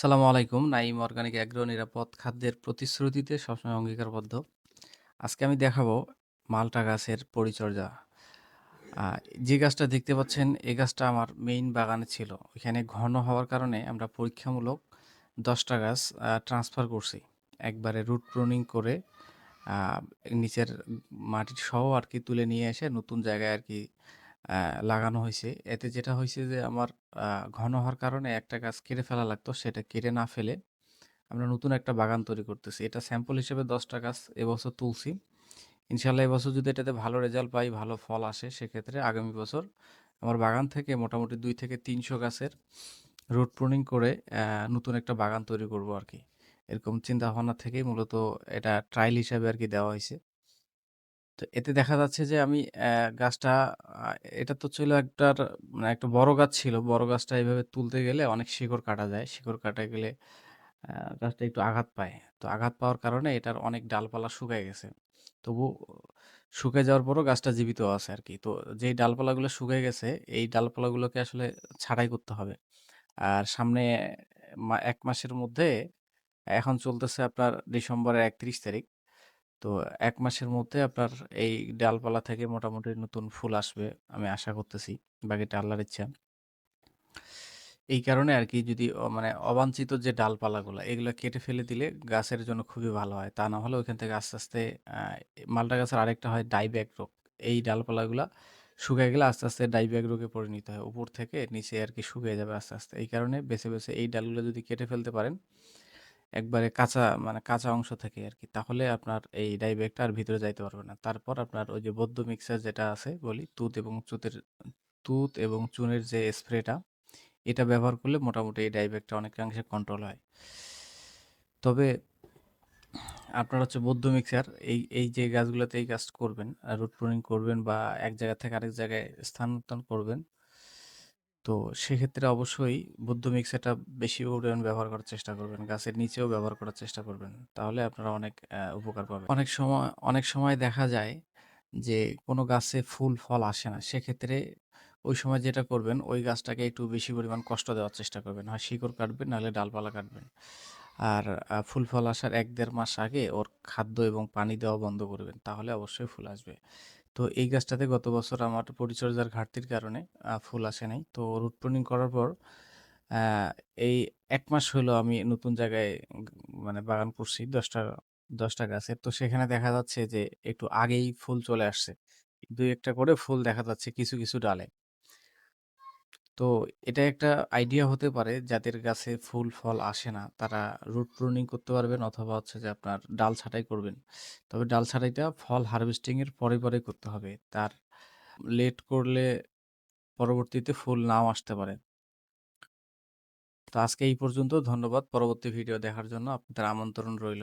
আসসালামু আলাইকুম। Naim organic agro নিরাপদ খাদ্যের প্রতিশ্রুতিতে সবসময় অঙ্গীকারবদ্ধ। আজকে আমি দেখাবো মালটা গাছের পরিচর্যা। যে গাছটা দেখতে পাচ্ছেন এই গাছটা আমার মেইন বাগানে ছিল। এখানে ঘন হওয়ার কারণে আমরা পরীক্ষামূলক দশটা গাছ ট্রান্সফার করছি। একবারে রুট প্রুনিং করে নিচের মাটির সহ আর কি তুলে নিয়ে এসে নতুন জায়গায় আরকি লাগানো হইছে। এতে যেটা হইছে যে আমার ঘন হওয়ার কারণে একটা গাছ কেটে ফেলা লাগতো। সেটা কেটে না ফেলে আমরা নতুন একটা বাগান তৈরি করতেছি। এটা স্যাম্পল হিসেবে ১০ টা গাছ এবছর তুলছি। ইনশাআল্লাহ এবছর যদি এটাতে ভালো রেজাল্ট পাই, ভালো ফল আসে সেক্ষেত্রে আগামী বছর আমার বাগান থেকে মোটামুটি ২ থেকে ৩০০ গাছের রুট প্রুনিং করে নতুন একটা বাগান তৈরি করব আরকি। এরকম চিন্তাভাবনা থেকেই মূলত এটা ট্রায়াল হিসাবে আরকি দেওয়া হইছে। তো এতে দেখা যাচ্ছে যে আমি গাছটা এটা তো ছিল একটার মানে একটা বড় গাছ ছিল। বড় গাছটা এভাবে তুলতে গেলে অনেক শিকড় কাটা যায়। শিকড় কাটা গেলে গাছটা একটু আঘাত পায়। তো আঘাত পাওয়ার কারণে এটার অনেক ডালপালা শুকায় গেছে। তবু শুকায় যাওয়ার পরও গাছটা জীবিত আছে আরকি। তো যেই ডালপালাগুলো শুকায় গেছে, এই ডালপালাগুলোকে আসলে ছাঁটাই করতে হবে। আর সামনে মা ১ মাসের মধ্যে এখন চলতেছে আপনার ডিসেম্বরের ৩১ তারিখ। তো ১ মাসের মধ্যে আপনার এই ডালপালা থেকে মোটামুটি নতুন ফুল আসবে আমি আশা করতেছি। বাকিটা আল্লাহর ইচ্ছা। এই কারণে আরকি যদি অ মানে অবাঞ্ছিত যে ডালপালাগুলা এগুলা কেটে ফেলে দিলে গাছের জন্য খুবই ভালো হয়। তা না হলে ওইখান থেকে আস্তে, আস্তে মালটা গাছের আরেকটা হয় ডাইব্যাক রোগ। এই ডালপালাগুলা শুকায় গেলে আস্তে, আস্তে ডাইব্যাক রোগে পরিণত হয়। উপর থেকে নিচে আরকি শুকিয়ে যাবে আস্তে, আস্তে। এই কারণে বেছে, বেছে এই ডালগুলো যদি কেটে ফেলতে পারেন, একবারে কাঁচা মানে কাঁচা অংশ থেকে আরকি। তাহলে আপনার এই ডাইব্যাকটা আর ভিতরে যাইতে পারবে না। তারপর আপনার ওই যে বদ্য মিক্সার যেটা আছে বলি, তুত এবং চুতের তুত এবং চুনের যে স্প্রেটা, এটা ব্যবহার করলে মোটামুটি এই ডাইব্যাকটা অনেকাংশে কন্ট্রোল হয়। তবে আপনার হচ্ছে বদ্য মিক্সার এই, এই যে গাছগুলোতে এই কাজ করবেন, রুট প্রুনিং করবেন বা এক জায়গা থেকে আরেক জায়গায় স্থানান্তর করবেন। তো সেক্ষেত্রে অবশ্যই বদ্য মিক্সারটা বেশি পরিমাণ ব্যবহার করার চেষ্টা করবেন। গাছের নিচেও ব্যবহার করার চেষ্টা করবেন। তাহলে আপনারা অনেক উপকার পাবেন। অনেক সময় অনেক সময় দেখা যায় যে কোনো গাছে ফুল, ফল আসে না। সেক্ষেত্রে ওই সময় যেটা করবেন, ওই গাছটাকে একটু বেশি পরিমাণ কষ্ট দেওয়ার চেষ্টা করবেন। হয় শিকড় কাটবেন, নাহলে ডালপালা কাটবেন। আর ফুল, ফল আসার এক দেড় মাস আগে ওর খাদ্য এবং পানি দেওয়া বন্ধ করবেন। তাহলে অবশ্যই ফুল আসবে। তো এই গাছটাতে গত বছর আমার পরিচর্যার ঘাটতির কারণে ফুল আসে নাই। তো রুট প্রুনিং করার পর এই এক মাস হলো আমি নতুন জায়গায় মানে বাগান করছি দশটা দশটা গাছের। তো সেখানে দেখা যাচ্ছে যে একটু আগেই ফুল চলে আসছে। দুই একটা করে ফুল দেখা যাচ্ছে কিছু, কিছু ডালে। তো এটা একটা আইডিয়া হতে পারে যাদের গাছে ফুল ফল আসে না, তারা রুট প্রুনিং করতে পারবেন অথবা হচ্ছে যে আপনার ডাল ছাঁটাই করবেন। তবে ডাল ছাঁটাইটা ফল হারভেস্টিং এর পরে, পরে করতে হবে। তার লেট করলে পরবর্তীতে ফুল নাও আসতে পারে। তো আজকে এই পর্যন্ত। ধন্যবাদ। পরবর্তী ভিডিও দেখার জন্য আপনাদের আমন্ত্রণ রইল।